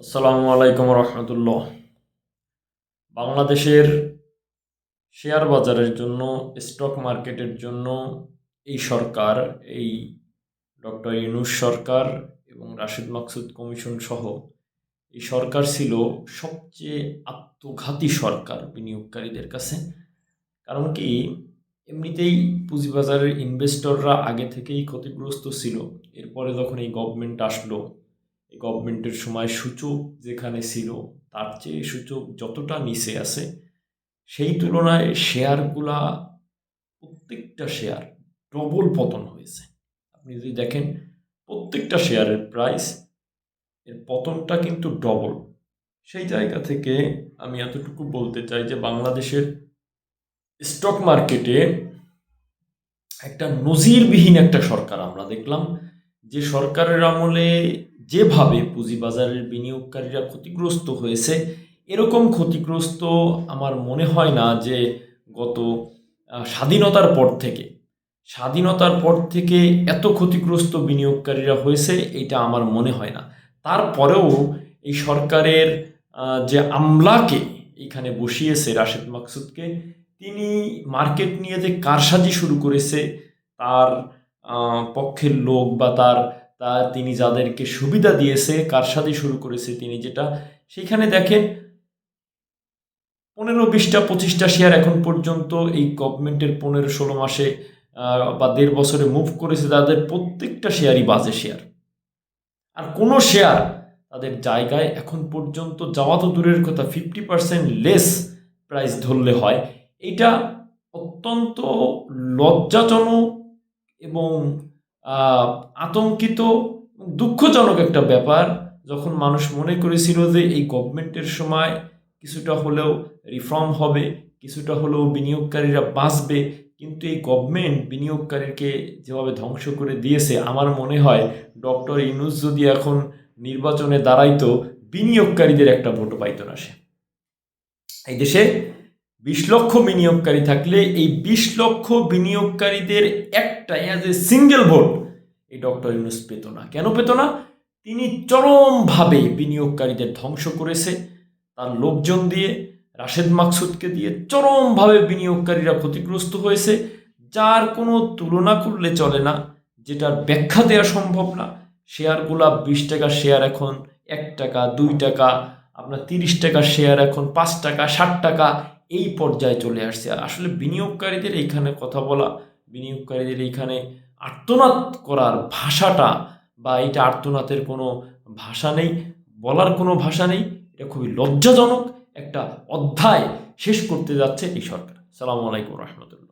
আসসালামু আলাইকুম রহমতুল্লাহ। বাংলাদেশের শেয়ার বাজারের জন্য, স্টক মার্কেটের জন্য এই সরকার, এই ডক্টর ইউনুস সরকার এবং রাশিদ মাকসুদ কমিশন সহ এই সরকার ছিল সবচেয়ে আত্মঘাতী সরকার বিনিয়োগকারীদের কাছে। কারণ কি, এমনিতেই পুঁজিবাজারের ইনভেস্টররা আগে থেকেই ক্ষতিগ্রস্ত ছিল। এরপরে যখন এই গভর্নমেন্ট আসলো গভর্নমেন্টের সময় সূচক যেখানে ছিল, তার চেয়ে সূচক যতটা নিচে আছে, সেই তুলনায় শেয়ারগুলা প্রত্যেকটা শেয়ার ডবল পতন হয়েছে। আপনি যদি দেখেন, প্রত্যেকটা শেয়ারের প্রাইস এর পতনটা কিন্তু ডবল। সেই জায়গা থেকে আমি এতটুকু বলতে চাই যে বাংলাদেশের স্টক মার্কেটে একটা নজিরবিহীন একটা সরকার আমরা দেখলাম, যে সরকারের আমলে যেভাবে পুঁজিবাজারের বিনিয়োগকারীরা ক্ষতিগ্রস্ত হয়েছে, এরকম ক্ষতিগ্রস্ত আমার মনে হয় না যে গত স্বাধীনতার পর থেকে। স্বাধীনতার পর থেকে এত ক্ষতিগ্রস্ত বিনিয়োগকারীরা হয়েছে, এটা আমার মনে হয় না। তারপরেও এই সরকারের যে আমলাকে এখানে বসিয়েছে রাশেদ মাকসুদকে, তিনি মার্কেট নিয়ে যে কারসাজি শুরু করেছে, তার পক্ষের লোক বা তার তার তিনি যাদেরকে সুবিধা দিয়েছে কারসাদি শুরু করেছে তিনি যেটা, সেখানে দেখেন পনেরো বিশটা, পঁচিশটা শেয়ার এখন পর্যন্ত এই গভর্নমেন্টের পনেরো, ষোলো মাসে বা দেড় বছরে মুভ করেছে তাদের প্রত্যেকটা শেয়ারই বাজে শেয়ার আর কোনো শেয়ার তাদের জায়গায় এখন পর্যন্ত যাওয়া তো দূরের কথা ফিফটি পার্সেন্ট লেস প্রাইস ধরলে হয়। এটা অত্যন্ত লজ্জাজনক এবং আতঙ্কিত দুঃখজনক একটা ব্যাপার, যখন মানুষ মনে করেছিল যে এই গভর্নমেন্টের সময় কিছুটা হলেও রিফর্ম হবে, কিছুটা হলেও বিনিয়োগকারীরা বাঁচবে, কিন্তু এই গভর্নমেন্ট বিনিয়োগকারীকে যেভাবে ধ্বংস করে দিয়েছে, আমার মনে হয় ডক্টর ইনুস যদি এখন নির্বাচনে দাঁড়াইতো, বিনিয়োগকারীদের একটা ভোটও পাইতো না সে। এই দেশে বিশ লক্ষ বিনিয়োগকারী থাকলে এই বিশ লক্ষ বিনিয়োগকারীদের একটা অ্যাজ এ সিঙ্গেল ভোট এই ডক্টর ইউনুস পেত না। কেন পেত না? তিনি চরমভাবে বিনিয়োগকারীদের ধ্বংস করেছে। তার লোকজন দিয়ে, রাশেদ মাকসুদকে দিয়ে চরমভাবে বিনিয়োগকারীরা ক্ষতিগ্রস্ত হয়েছে। যার কোনো তুলনা করলে চলে না। যেটার ব্যাখ্যা দেওয়া সম্ভব না। শেয়ারগুলা বিশ টাকা শেয়ার এখন এক টাকা, দুই টাকা, আপনার তিরিশ টাকা শেয়ার এখন পাঁচ টাকা, ষাট টাকা এই পর্যায়ে চলে আসছে। আসলে বিনিয়োগকারীদের এইখানে কথা বলা, বিনিয়োগকারীদের এইখানে আর্তনাদ করার ভাষাটা বা এটা আর্তনাদের কোনো ভাষা নেই, বলার কোনো ভাষা নেই, এটা খুবই লজ্জাজনক একটা অধ্যায় শেষ করতে যাচ্ছে এই সরকার। সালামু আলাইকুম রহমতুল্লাহ।